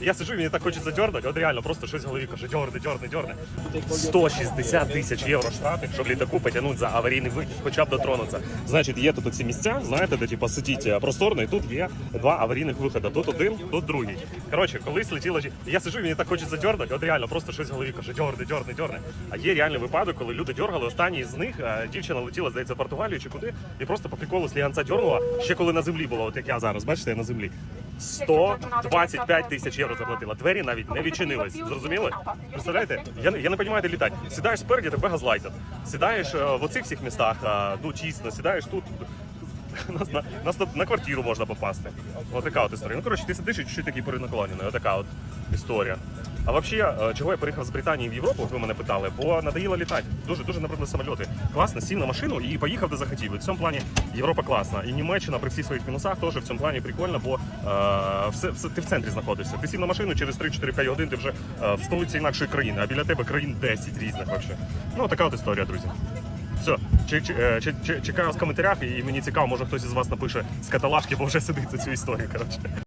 Я сиджу, і мені так хочеться дьорнути, от реально просто щось в голові каже, дьорни, дьорни, дьорни. 160 тисяч євро штраф, якщо в літаку потягнуть за аварійний вихід, хоча б дотронуться. Значить, є тут ці місця, знаєте, де типу, сидіть е, просторно, і тут є два аварійних виходи. Тут один, тут другий. Коротше, колись летіло Я сиджу, і мені так хочеться дьорнути, от реально просто щось в голові каже, дьорни, дьорни, дьорни. А є реальний випадок, коли люди дьоргали. Останній з них е, дівчина летіла, здається, в Португалію чи куди, і просто по приколу сліганця дьорнула, ще коли на землі було, от як я зараз, бачите, я на землі. 125 тисяч євро заплатила. Двері навіть не відчинились. Зрозуміли? Представляєте? Я, я не розумію, де літати. Сідаєш спереді, тебе газлайтять. Сідаєш е, в оцих всіх містах, е, ну тісно, сідаєш тут. Нас на, нас на, на квартиру можна попасти. Отака така от історія. Ну, коротше, ти сидиш і чуть такий перенаклонений. Отака от історія. А взагалі, чого я переїхав з Британії в Європу, ви мене питали, бо надоїло літати. Дуже дуже набридли самольоти. Класно, сів на машину і поїхав де захотів. І в цьому плані Європа класна. І Німеччина при всіх своїх мінусах теж в цьому плані прикольно, бо е, все, все, ти в центрі знаходишся. Ти сів на машину через 3-4-5 годин, ти вже е, в столиці інакшої країни, а біля тебе країн 10 різних вообще. Ну, така от історія, друзі. Все, е, чекаю вас в коментарях, і мені цікаво, може хтось із вас напише з каталажки, бо вже сидить за цю історію. Коротше.